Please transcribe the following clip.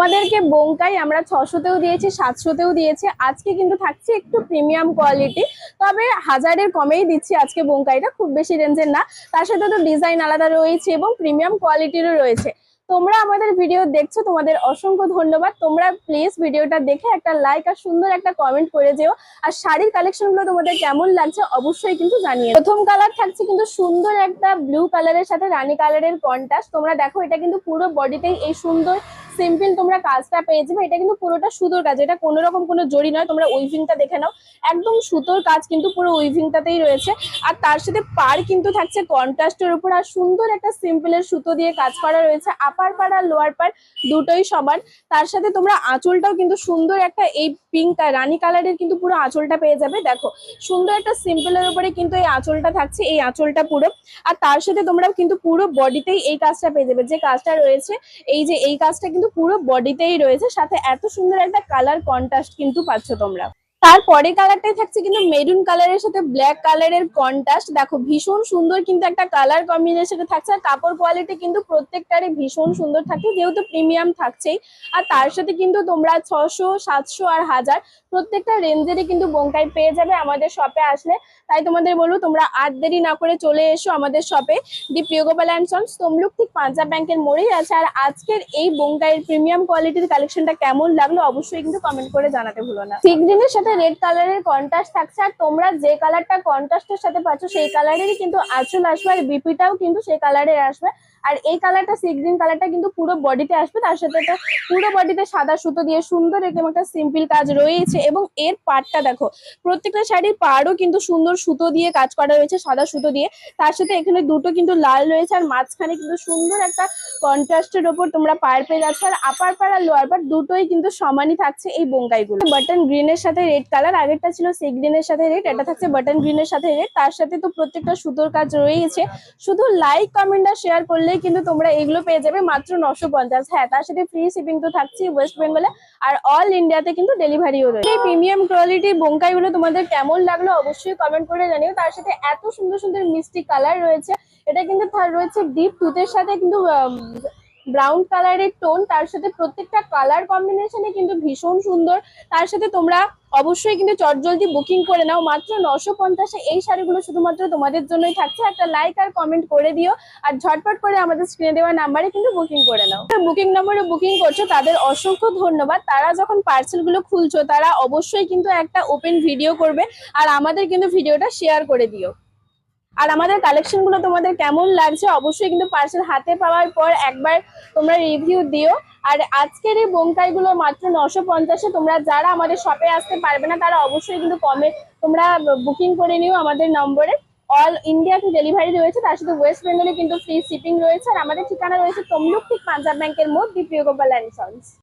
তোমাদেরকে বোঙ্কাই আমরা ছশোতেও দিয়েছি, সাতশোতেও দিয়েছি। আজকে কিন্তু থাকছে একটু প্রিমিয়াম কোয়ালিটি তবে হাজারের কমেই দিচ্ছি আজকে বোঙ্কাইটা খুব বেশি রেঞ্জের না। তার সাথে তো ডিজাইন আলাদা রয়েছে এবং প্রিমিয়াম কোয়ালিটিরও রয়েছে। তোমরা আমাদের ভিডিও দেখছ, তোমাদের অসংখ্য ধন্যবাদ। তোমরা প্লিজ ভিডিওটা দেখে একটা লাইক আর সুন্দর একটা কমেন্ট করে যেও। আর শাড়ির কালেকশনগুলো তোমাদের কেমন লাগছে অবশ্যই কিন্তু জানিয়ে প্রথম কালার থাকছে কিন্তু সুন্দর একটা ব্লু কালারের সাথে রানী কালারের কন্ট্রাস্ট তোমরা দেখো, এটা কিন্তু পুরো বডিতেই এই সুন্দর সিম্পল তোমরা কাজটা পেয়ে যাবে। এটা কিন্তু পুরোটা সুতোর কাজ। এটা কোনো রকম কোনো জড়ি নয়। তোমরা উইভিংটা দেখে নাও। একদম সুতোর কাজ কিন্তু পুরো উইভিংটাতেই রয়েছে। আর তার সাথে পার কিন্তু থাকছে কন্ট্রাস্টের উপর। আর সুন্দর একটা সিম্পলের সুতো দিয়ে কাজ করা রয়েছে। আপার পার আর লোয়ার পার দুটোই সমান। তার সাথে তোমরা আঁচলটাও কিন্তু সুন্দর একটা এই পিঙ্ক রানী কালারের কিন্তু পুরো আঁচলটা পেয়ে যাবে। দেখো, সুন্দর একটা সিম্পলের উপরে কিন্তু এই আঁচলটা থাকছে। এই আঁচলটা পুরো। আর তার সাথে তোমরা কিন্তু পুরো বডিতেই এই কাজটা পেয়ে যাবে। যে কাজটা রয়েছে, এই যে এই কাজটা কিন্তু পুরো বডিতেই রয়েছে। সাথে এত সুন্দর একটা কালার কন্ট্রাস্ট কিন্তু পাচ্ছ তোমরা। তারপরে কালারটাই থাকছে কিন্তু মেরুন কালারের সাথে ব্ল্যাক কালারের কন্ট্রাস্ট দেখো, ভীষণ সুন্দর কিন্তু একটা কালার কম্বিনেশনে থাকছে। আর কাপড় কোয়ালিটি কিন্তু প্রত্যেকটারই ভীষণ সুন্দর থাকে, যেহেতু প্রিমিয়াম থাকছেই। আর তার সাথে কিন্তু তোমরা ছশো সাতশো আর হাজার প্রত্যেকটা রেঞ্জেরই কিন্তু বোঙ্কাই পেয়ে যাবে আমাদের শপে আসলে। তাই তোমাদের বলব, তোমরা আর দেরি না করে চলে এসো আমাদের শপে the Priyagopal and sons Tamluk ঠিক পাঞ্জাব ব্যাংকের মোড়েই আছে। আর আজকের এই বোঙ্কাইয়ের প্রিমিয়াম কোয়ালিটির কালেকশনটা কেমন লাগল, অবশ্যই কিন্তু কমেন্ট করে জানাতে ভুলো না। সি গ্রিনের সাথে রেড কালারের কন্ট্রাস্ট থাকছে, আর তোমরা যে কালারটা কন্ট্রাস্টের সাথে পাচ্ছ সেই কালারেরই কিন্তু আঁচল আসবে, আর বিপিটাও কিন্তু সেই কালারের আসবে। আর এই কালারটা সি গ্রিন কালারটা কিন্তু পুরো বডিতে আসবে, তার সাথে একটা পুরো বডিতে সাদা সুতো দিয়ে সুন্দর এরকম একটা সিম্পল কাজ রয়েছে। এবং এর পাড়টা দেখো, প্রত্যেকটা শাড়ির পাড়ও কিন্তু সুন্দর সুতো দিয়ে কাজ করা রয়েছে সাদা সুতো দিয়ে। তার সাথে এখানে দুটো কিন্তু লাল রয়েছে, আর মাঝখানে কিন্তু সুন্দর একটা কন্ট্রাস্টের ওপর তোমরা পার পেয়ে যাচ্ছে। আর আপার পার আর লোয়ার পার দুটোই কিন্তু সমানই থাকছে এই বোঙ্গাইগুলো বাটন গ্রিনের সাথে রেড কালার আগেরটা ছিল সি গ্রিনের সাথে রেড এটা থাকছে বাটন গ্রিনের সাথে রেড তার সাথে তো প্রত্যেকটা সুতোর কাজ রয়েছে। শুধু লাইক কমেন্ট আর শেয়ার করলেই কিন্তু তোমরা এগুলো পেয়ে যাবে মাত্র নশো পঞ্চাশ। হ্যাঁ তার সাথে ফ্রি শিপিং তো থাকছে ওয়েস্ট বেঙ্গলে আর অল ইন্ডিয়াতে কিন্তু ডেলিভারিও রয়েছে। এই প্রিমিয়াম কোয়ালিটির বোঙ্কাইগুলো তোমাদের কেমন লাগল অবশ্যই কমেন্ট করে জানিও। তার সাথে এত সুন্দর সুন্দর মিষ্টি কালার রয়েছে। এটা কিন্তু রয়েছে ডিপ টুথের সাথে কিন্তু ব্রাউন কালারের টোন তার সাথে প্রত্যেকটা কালার কম্বিনেশনে কিন্তু ভীষণ সুন্দর। তার সাথে তোমরা অবশ্যই কিন্তু চটজলদি বুকিং করে নাও। মাত্র নশো পঞ্চাশে এই শাড়িগুলো শুধুমাত্র তোমাদের জন্যই থাকছে। একটা লাইক আর কমেন্ট করে দিও। আর ঝটপট করে আমাদের স্ক্রিনে দেওয়া নাম্বারে কিন্তু বুকিং করে নাও। বুকিং নম্বরে বুকিং করছ, তাদের অসংখ্য ধন্যবাদ। তারা যখন পার্সেলগুলো খুলছো, তারা অবশ্যই কিন্তু একটা ওপেন ভিডিও করবে। আর আমাদের কিন্তু ভিডিওটা শেয়ার করে দিও। আর আমাদের কালেকশনগুলো তোমাদের কেমন লাগছে অবশ্যই কিন্তু পার্সেল হাতে পাওয়ার পর একবার তোমরা রিভিউ দিও। আর আজকের এই বোমকাই গুলো মাত্র নশো পঞ্চাশে তোমরা যারা আমাদের শপে আসতে পারবে না, তারা অবশ্যই কিন্তু কমে তোমরা বুকিং করে নিও আমাদের নম্বরে। অল ইন্ডিয়াতে ডেলিভারি রয়েছে, তার সাথে ওয়েস্ট বেঙ্গলে কিন্তু ফ্রি শিপিং রয়েছে। আর আমাদের ঠিকানা রয়েছে তমলুক ঠিক পাঞ্জাব ব্যাংকের মোড় দি প্রিয় গোপাল অ্যান্ড